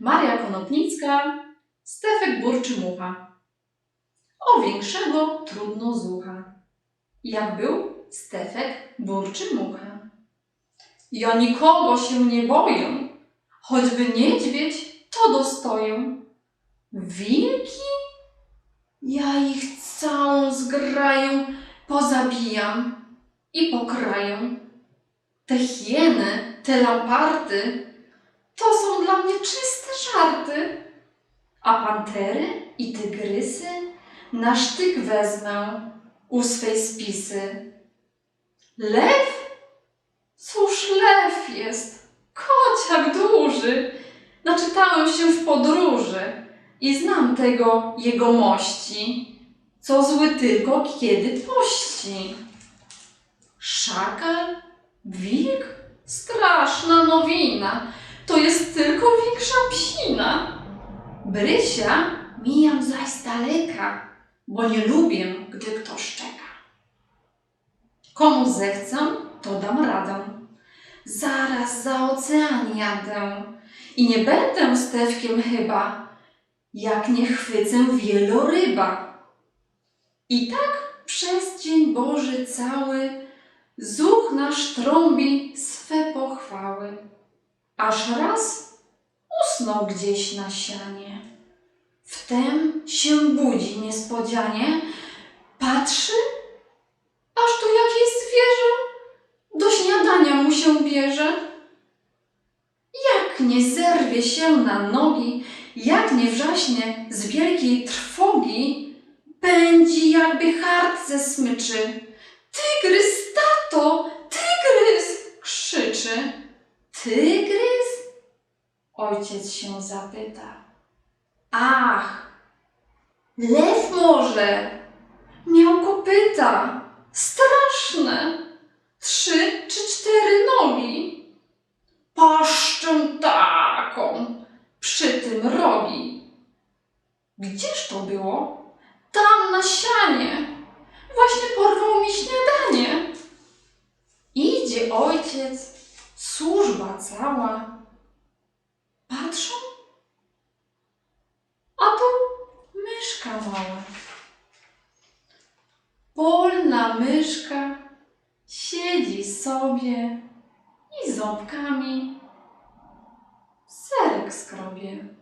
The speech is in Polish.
Maria Konopnicka, Stefek Burczy Mucha. O większego trudno zucha. Jak był Stefek Burczy Mucha. Ja nikogo się nie boję, choćby niedźwiedź, to dostoję. Wilki? Ja ich całą zgraję, pozabijam i pokraję. Te hieny, te lamparty, to są dla mnie czyste żarty. A pantery i tygrysy na sztyk wezmę u swej spisy. Lew? Cóż lew jest? Kociak duży. Naczytałem się w podróży i znam tego jego mości, co zły tylko kiedy pości. Szakal? Wilk? Straszna nowina. To jest tylko większa psina. Brysia mijam zaś z daleka, bo nie lubię, gdy kto szczeka. Komu zechcę, to dam radę. Zaraz za ocean jadę i nie będę Stewkiem chyba, jak nie chwycę wieloryba. I tak przez dzień Boży cały zuch nasz trąbi swe aż raz usnął gdzieś na sianie. Wtem się budzi niespodzianie, patrzy, aż tu jakieś zwierzę do śniadania mu się bierze. Jak nie zerwie się na nogi, jak nie wrzaśnie z wielkiej trwogi, pędzi jakby hart ze smyczy. Tygrys, tato, tygrys! krzyczy. Tygrys? Ojciec się zapyta. Ach, lew może. Miał kopyta, straszne, trzy czy cztery nogi. Paszczę taką, przy tym rogi. Gdzież to było? Tam na sianie. Właśnie porwał mi śniadanie. Idzie ojciec, służba cała. Patrzą, a tu myszka mała. Polna myszka siedzi sobie i ząbkami serek skrobie.